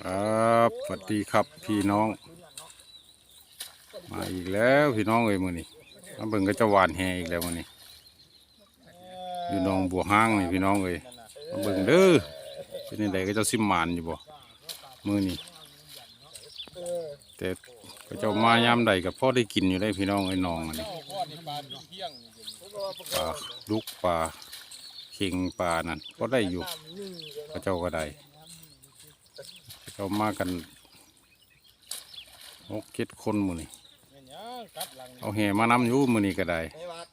ครับสวัสดีครับพี่น้อง มาอีกแล้วพี่น้องเอ้ยมือนี้มาเบิ่งก็จะหวานแหอีกแล้วมือนี้อยู่หนองบัวห้างนี่พี่น้องเอ้ยมาเบิ่งเด้อเป็นยังไงก็จ้าซิมมานอยู่บ่มือนี้แต่ก็เจ้ามายามใดกับพ่อได้กินอยู่ได้พี่น้องไอ้น้องอันนี้ปลาลูกปลาเข่งปลานั่นก็ได้อยู่ก็เจ้าก็ได้ เรามากันหกเจ็ดคนมือนี่เอาแห่มานำอยู่มือนี่ก็ได้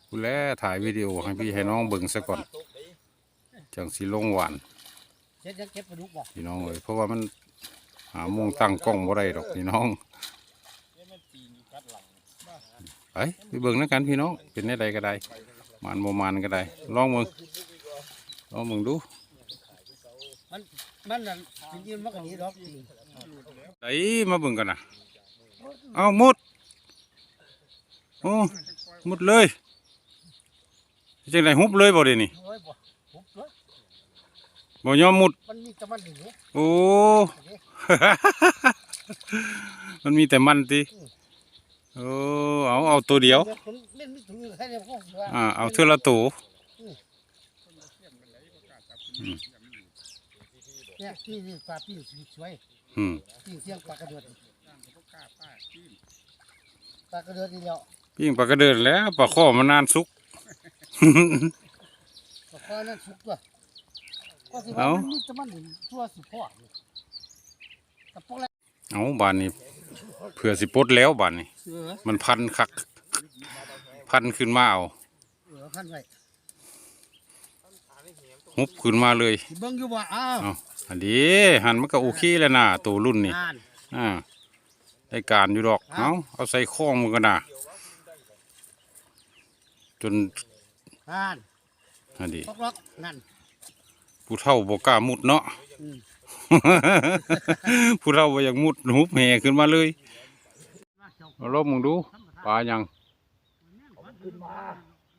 กูแลถ่ายวิดีโอให้พี่ให้น้องเบิ่งซะก่อนจังสีลงหวานเจ็ดเจ็ดปลาดุกบ่พี่น้องเลยเพราะว่ามันหาโมงตั้งกล้องบ่ได้ดอกพี่น้องไปไปเบิ่งนะกันพี่น้องเป็นได้ใดก็ได้มานโมมานก็ได้ลองมึงลองมึงดู มันน่ะจริงๆมันก็หนีดอกจริงไอ้มาเบิ่งกันนะเอาหมดโอ้หมดเลยจังไดหุบเลยบ่เดี๋ยวนี้โอ้ยบ่หุบเลยบ่ยอมหมดมันมีแต่มันหนีโอ้ มันมีแต่มันติโอ้เอาเอาตัวเดียว เล่นไม่ถึงแค่เดียวก็อ่าเอาเท่าละตัว เนี่ยพี่นี่ปลาพี่สวยอืมพี่เสียงปลากระเดือดปลากระเดือดนี่แล้วปิ้งปลากระเดินแล้วปลาข้อมันนานสุก ปลาคอนั่นสุกตัวก็สิว่าเอ้า มันมีแต่มันหนีตัวสิพ่อแต่พวกแรกเอาบานนี้เผื่อสิปลดแล้วบานนี้ เออมันพันคัก พันขึ้นมาเอา เออพันไว้ หุบขึ้นมาเลยสิเบิ่งอยู่บ่อ้าวเอาอันนี้หันมันก็โอเคแล้วนะตัวรุ่นนี่อ่านอ่าได้การอยู่ดอกเอาเอาใส่ข้องมันกันนะจนอ่านอันนี้พวกล็อกนั่นผู้เฒ่าบกล้ามุดเนาะ อืมผู้เฒ่าบ่อยากมุดหุบแห่ขึ้นมาเลยเอาลบมึงดูปลายัง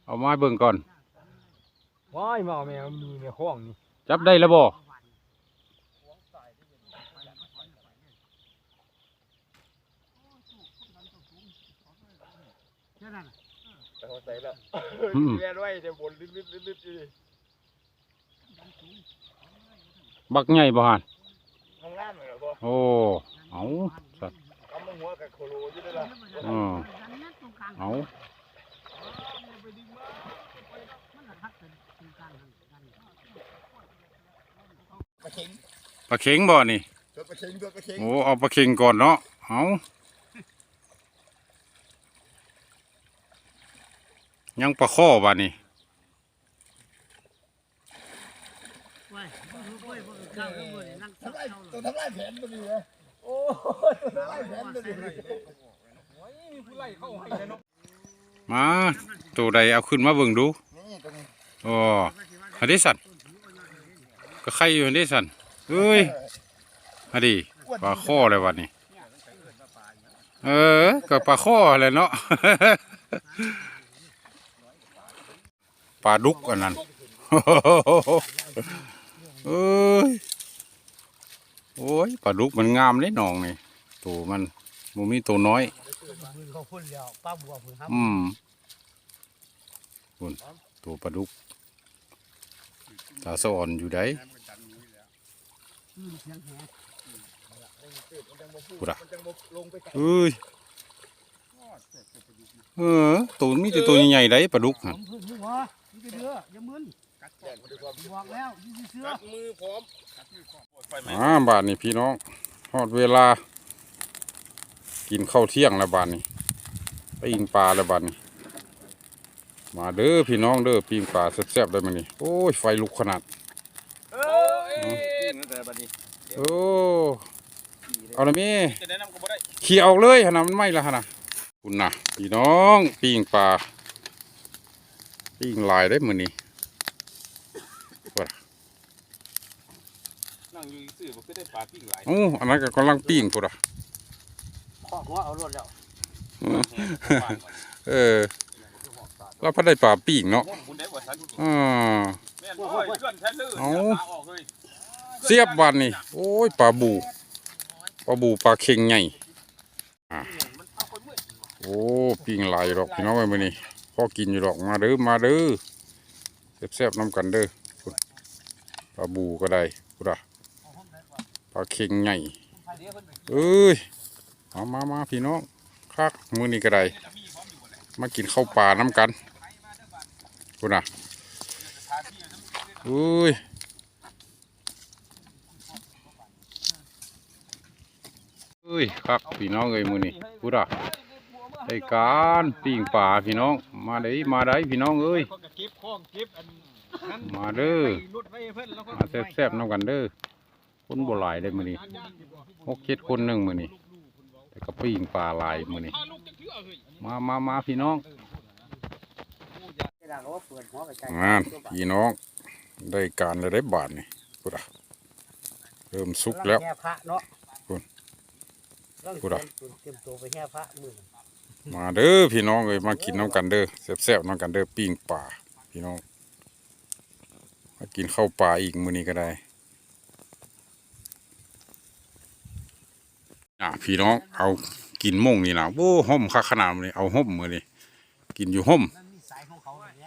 เอาไม้เบิ่งก่อน ว้ายมาแมวมีในห้องนี่จับได้แล้วบ่แค่นั้นน่ะแต่หัวใส่แล้วอืมเวียนไว้เดี๋ยวบนลึดๆลึดๆอยู่ดิบักใหญ่บ่หันข้างล่างเหรอพ่อโอ้เอาสัตว์เอามาหัวกับโคโลอยู่ด้วยล่ะ อือเอา ปลาเข็ง ปลาเข็งบ่นี่ตัวปลาเข็งตัวปลาเข็งโอ้เอาปลาเข็งก่อนเนาะเอายังปลาข้อบ่นี่ไว้ไว้บ่เก้าแล้วมื้อนี้นั่งทำเศไรร้าๆตัวทำไรแผนตัวนี้เลยโอ้ยตัวทำไรแผนตัวนี้โอ้ยมีผู้ไล่เข้าให้เลยเนาะมาตัวใดเอาขึ้นมาเบิ่งดูนี่ตรงนี้โอ้อันนี้สันก็ไข่อยู่อันนี้สัน เอ้ยอันนี้ปลาข้อเลยวันนี้ เออก็ปลาข้อแหละเนาะปลาดุกอันนั้นเอ้ยโอ้ยปลาดุกมันงามเลยน้องนี่ตัวมันมันมีตัวน้อยบุญเขาพุ่นแล้วป้าบัวพุ่นครับอืมคุณตัวปลาดุกตาสะอ่อนอยู่ได อืมเสียงแหพูดอะมันจังบ่ลงไปกัดเอ้ยเออตัวมีแต่ตัวใหญ่ๆได้ปลาดุกผน่ะมเพิ่นหัวนี่จะเด้ออย่ามึนแดงมาด้วยความบอกแล้วยี่สิเสือกัดมือพร้อมกัดมือพร้อมไปไหมอ่าบาทนี่พี่น้องฮอดเวลา กินข้าวเที่ยงแล้วบาทนี่ไปอิงปลาแล้วบาทนี่มาเด้อพี่น้องเด้อปิ้งปลาแซ่บๆได้มานี่โอ้ยไฟลุกขนาดเอ้ ยนั่นแต่บัดนี้โอ้เอาละแม่จะแนะนำก็บ่ได้เขี่ยออกเลยหนนะมันไหม้และหนนะคุณนะพี่น้องปิ้งปลาปิ้งหลายได้มือนี้นั่งอยู่ซื่อบ่คือได้ปลาปิ้งหลายโอ้อันนั้นก็กำลังปิ้งพุดอะขอหัวเอารถแล้วเออเราพอได้ปลาปิ้งเนาะคุณได้บ่ทันอ่าแม่นโอ้ยเพื่อนแท้เลยเอา สียบวันนี่โอ้ยปลาบูปลาบูปลาเค็งใหญ่โอ้ปิ้งหลายดอกพี่น้องเอ้มือนี้พอกินอยู่ดอกมาเด้อมาเด้อแซ่บๆน้ำกันเด้อปลาบูก็ได้พุ่นอะปลาเค็งใหญ่เอ้ยมามามาพี่น้องคักมือนี้ก็ได้มากินข้าวปลาน้ำกันพุ่นอะเอ้ย เอ้ ยครับพี่น้องเอ้ยมือนี่พูดอะได้การปิ้งป่าพี่น้อง มาได้มาได้พี่น้องเอ้ยมาเด้อไปนุดไว้ให้เพิ่นแล้วก็มาแซ่บๆน้ำกันเด้อคนบ่หลายได้มือนี่หกเจ็ดคนหนึ่งมือนี่แต่ก็ปิ้งป่าหลายมือนี่มามามาพี่น้องงานพี่น้อง ได้การได้บาทนี่พูดอะเริ่มสุกแล้ว แห่พระเนาะคุณต้องพูดอะเตรียมตัวไปแห่พระมือมาเด้อพี่น้องเอ้ยมากินน้ำกันเด้อแซ่บๆน้ำกันเด้อปิ้งป่าพี่น้องมากินข้าวปลาอีกมื้อนี้ก็ได้อะพี่น้องเอากินม่งนี่นะโอ้ห่มคักขนาดนี้เอาห่มมือนี้กินอยู่ห่ม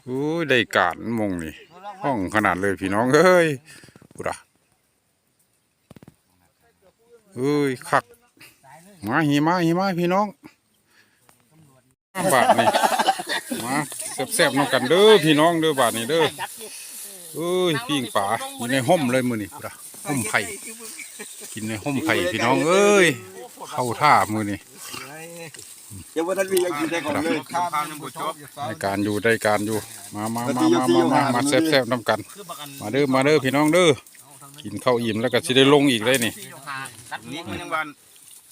โอ้ยได้การม่งนี่ห้องขนาดเลยพี่น้องเอ้ยพุดะเอ้ยคัก มาหิมาหิมาพี่น้องบาทนี่มาแซ่บๆน้องกันเด้อพี่น้องเด้อบาทนี่เด้อเอ้ยปิ้งป่าอยู่ในห่มเลยมื้อนี้พุดะห่มไผ่กินในห่มไผ่พี่น้องเอ้ยเข้าท่ามื้อนี้เดี๋ยววันนั้นมียังกินได้ก่อนเลยข้ามยังบ่จบได้การอยู่ได้การอยู่มามามามามามามาแซ่บๆน้ำกัน มาเด้อมาเด้อพี่น้องเด้อกินข้าวอิ่มแล้วก็สิได้ลงอีกเลยนี่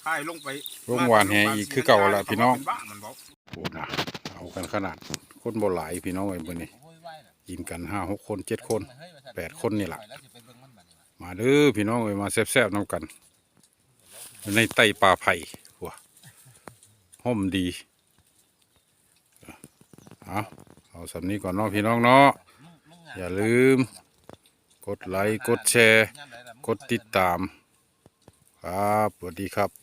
นี่มันยังวันค่ายลงไปลงหวานแหอีกคือเก่าละพี่น้องบ้ามันบอกโอ้นะเอากันขนาดคนบ่หลายพี่น้องไอ้เบิ่นี่กินกันห้าหกคนเจ็ดคนแปดคนนี่แหละมาเด้อพี่น้องเอ้ยมาแซ่บๆน้ำกันอยู่ในไต่ป่าไผ่หัวห่มดีเอาเอาสำนี้ก่อนเนาะพี่น้องเนาะอย่าลืม กดไลค์กดแชร์ กดติดตาม ครับสวัสดีครับ